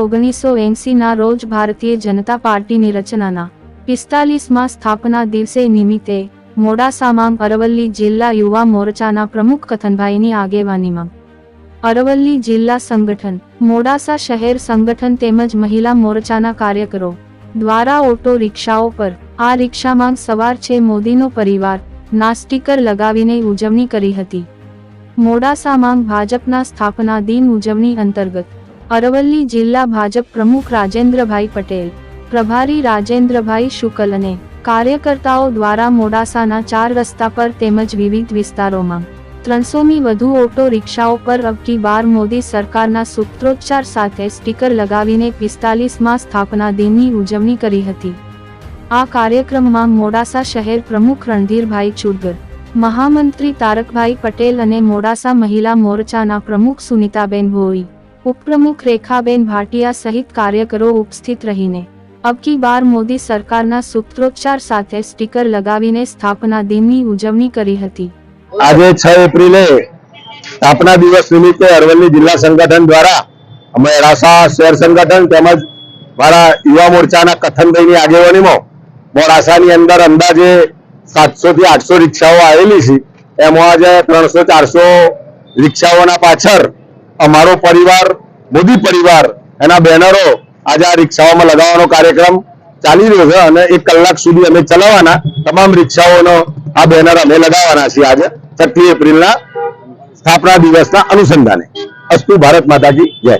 ઓગણીસો એંસીના રોજ ભારતીય જનતા પાર્ટીની રચનાના પિસ્તાલીસમાં સ્થાપના દિવસે નિમિત્તે મોડાસામાં અરવલ્લી જિલ્લા યુવા મોરચાના પ્રમુખ કથનભાઈની આગેવાનીમાં અરવલ્લી જિલ્લા સંગઠન, મોડાસા શહેર સંગઠન તેમજ મહિલા મોરચાના કાર્યકરો દ્વારા ઓટો રિક્ષાઓ પર આ રિક્ષામાં સવાર છે મોદીનો પરિવાર નાસ્ટીકર લગાવીને ઉજવણી કરી હતી. મોડાસામાં ભાજપના સ્થાપના દિન ઉજવણી અંતર્ગત અરવલ્લી જિલ્લા ભાજપ પ્રમુખ રાજેન્દ્રભાઈ પટેલ, પ્રભારી રાજેન્દ્રભાઈ શુકલ અને કાર્યકર્તાઓ દ્વારા મોડાસાના ચાર રસ્તા પર તેમજ વિવિધ વિસ્તારોમાં ત્રણસોમી વધુ ઓટો રિક્ષાઓ પર અબકી બાર મોદી સરકારના સૂત્રોચ્ચાર સાથે સ્ટીકર લગાવીને પિસ્તાલીસમાં સ્થાપના દિનની ઉજવણી કરી હતી. આ કાર્યક્રમમાં મોડાસા શહેર પ્રમુખ રણધીરભાઈ ચુડગર, મહામંત્રી તારકભાઈ પટેલ અને મોડાસા મહિલા મોરચાના પ્રમુખ સુનિતાબેન ભોઈ ઉપપ્રમુખ રેખાબેન ભાટિયા સહિત કાર્યકરો ઉપસ્થિત રહીને અબકી બાર મોદી સરકારના સૂત્રોચ્ચાર સાથે સ્ટીકર લગાવીને સ્થાપના દિનની ઉજવણી કરી હતી. આજે છ એપ્રિલે સ્થાપના દિવસ નિમિત્તે અરવલ્લી જિલ્લા સંગઠન દ્વારા અમે રાસા શહેર સંગઠન તેમજ મારા યુવા મોરચાના કથનભાઈની આગેવાનીમાં મોડાસાની અંદર અંદાજે સાતસો થી આઠસો રિક્ષાઓ આવેલી છે. એમાં આજે ત્રણસો ચારસો રિક્ષાઓના પાછળ અમારો પરિવાર, મોદી પરિવાર, એના બેનરો આજે આ રિક્ષાઓમાં લગાવવાનો કાર્યક્રમ ચાલી રહ્યો છે અને એક કલાક સુધી અમે ચલાવવાના. તમામ રિક્ષાઓનો આ બેનર અમે લગાવવાના છીએ આજે, છઠ્ઠી એપ્રિલના સ્થાપના દિવસના અનુસંધાને. અસ્તુ ભારત માતાજી, જય.